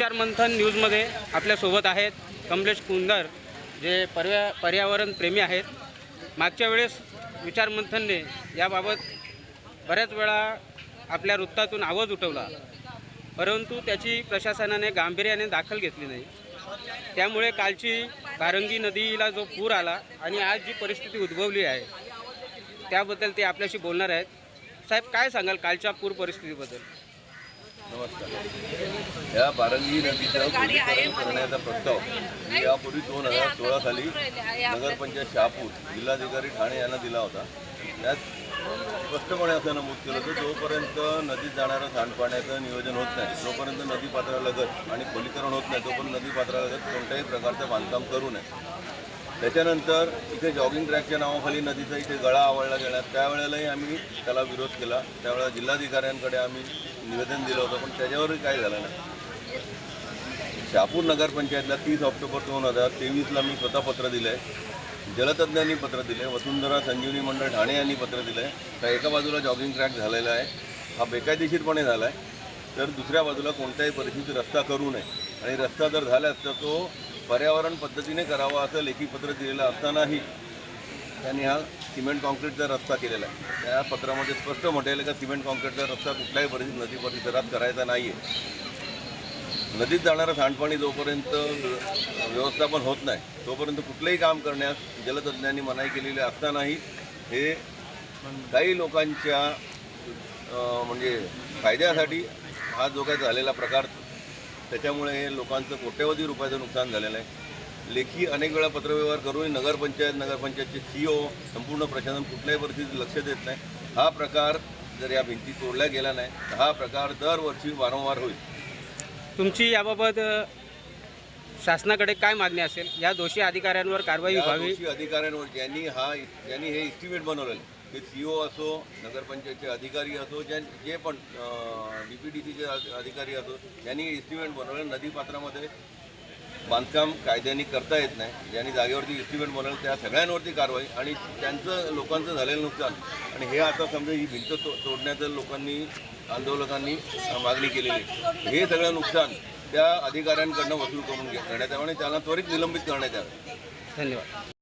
चार मंथन न्यूजमध्ये आपल्यासोबत आहेत कमलेश कुंदर जे पर्या पर्यावरण प्रेमी आहेत. मागच्या वेळेस विचार मंथनने याबाबत बऱ्याच वेळा आपल्या वृत्तातून आवाज उठवला. परंतु त्याची प्रशासनाने गांभीर्याने दाखल घेतली नाही. त्यामुळे कालची कारंगी नदीला जो पूर आला आणि आज जी परिस्थिती उद्भवली आहे त्याबद्दल ते आपल्याशी बोलणार आहेत. साहेब काय सांगाल कालच्या पूर परिस्थितीबद्दल? नमस्कार. या बारंगी नदीचं खोलीकरण करण्याचा प्रस्ताव. मी यापूर्वी दोन हजार सोळा साली नगरपंचायत शहापूर जिल्हाधिकारी ठाणे यांना दिला होता. त्यात स्पष्टपणे असं नमूद केलं होतं जोपर्यंत नदीत जाणारं सांडपाण्याचं नियोजन होत नाही जोपर्यंत नदी पात्रालगत आणि खोलीकरण होत नाही तोपर्यंत नदी पात्रालगत कोणत्याही प्रकारचं बांधकाम करू नये. त्याच्यानंतर इथे जॉगिंग ट्रॅकच्या नावाखाली नदीचा इथे गळा आवळला गेला. त्यावेळेलाही आम्ही त्याला विरोध केला. त्यावेळेला जिल्हाधिकाऱ्यांकडे आम्ही निवेदन दिलं होतं पण त्याच्यावरही काय झालं नाही. शहापूर नगरपंचायतला तीस ऑक्टोबर दोन हजार तेवीसला मी स्वतः पत्र दिलं आहे जलतज्ञांनी पत्र दिले वसुंधरा संजीवनी मंडळ ठाणे यांनी पत्र दिलं आहे तर एका बाजूला जॉगिंग ट्रॅक झालेला आहे. हा बेकायदेशीरपणे झाला आहे तर दुसऱ्या बाजूला कोणत्याही परिस्थितीत रस्ता करू नये. आणि रस्ता जर झाल्यास तर तो पर्यावरण पद्धतीने करावा असं लेखी पत्र दिलेलं असतानाही त्यांनी हा सिमेंट कॉन्क्रीटचा रस्ता केलेला आहे. त्या पत्रामध्ये स्पष्ट म्हटलेलं का सिमेंट कॉन्क्रीटचा रस्ता कुठल्याही परिस्थितीत नदी परिसरात करायचा नाही आहे नदीत जाणारं सांडपाणी जोपर्यंत व्यवस्थापन होत नाही तोपर्यंत कुठलंही काम करण्यास जलतज्ञांनी मनाई केलेली असतानाही हे काही लोकांच्या म्हणजे फायद्यासाठी हा जो काही झालेला प्रकार त्याच्यामुळे हे लोकांचं कोट्यवधी रुपयाचं नुकसान झालेलं आहे. लेखी अनेक वेळा पत्रव्यवहार करून नगरपंचायत नगरपंचायतचे सी ओ संपूर्ण प्रशासन कुठल्याही परिस्थितीत लक्ष देत नाही. हा प्रकार जर या भिंती तोडल्या गेला नाही तर हा प्रकार दरवर्षी वारंवार होईल. तुमची याबाबत शासनाकडे काय मागणी असेल? या दोषी अधिकाऱ्यांवर कारवाई व्हावी? अधिकाऱ्यांवर ज्यांनी हा ज्यांनी हे इस्टिमेट बनवलेलं आहे, ते सी ओ असो नगरपंचायतचे अधिकारी असो ज्यां जे पण डी पी डी सीचे अधिकारी असो ज्यांनी इस्टिमेट बनवलं नदीपात्रामध्ये बांधकाम कायद्याने करता येत नाही ज्यांनी जागेवरती इस्टिमेट बनवलं त्या सगळ्यांवरती कारवाई आणि त्यांचं लोकांचं झालेलं नुकसान. आणि हे आता समजा ही भिंत तो तोडण्याचं लोकांनी आंदोलकांनी मागणी केलेली आहे. हे सगळं नुकसान त्या अधिकाऱ्यांकडनं वसूल करून घेण्यात यावं आणि त्यांना त्वरित निलंबित करण्यात यावं. धन्यवाद.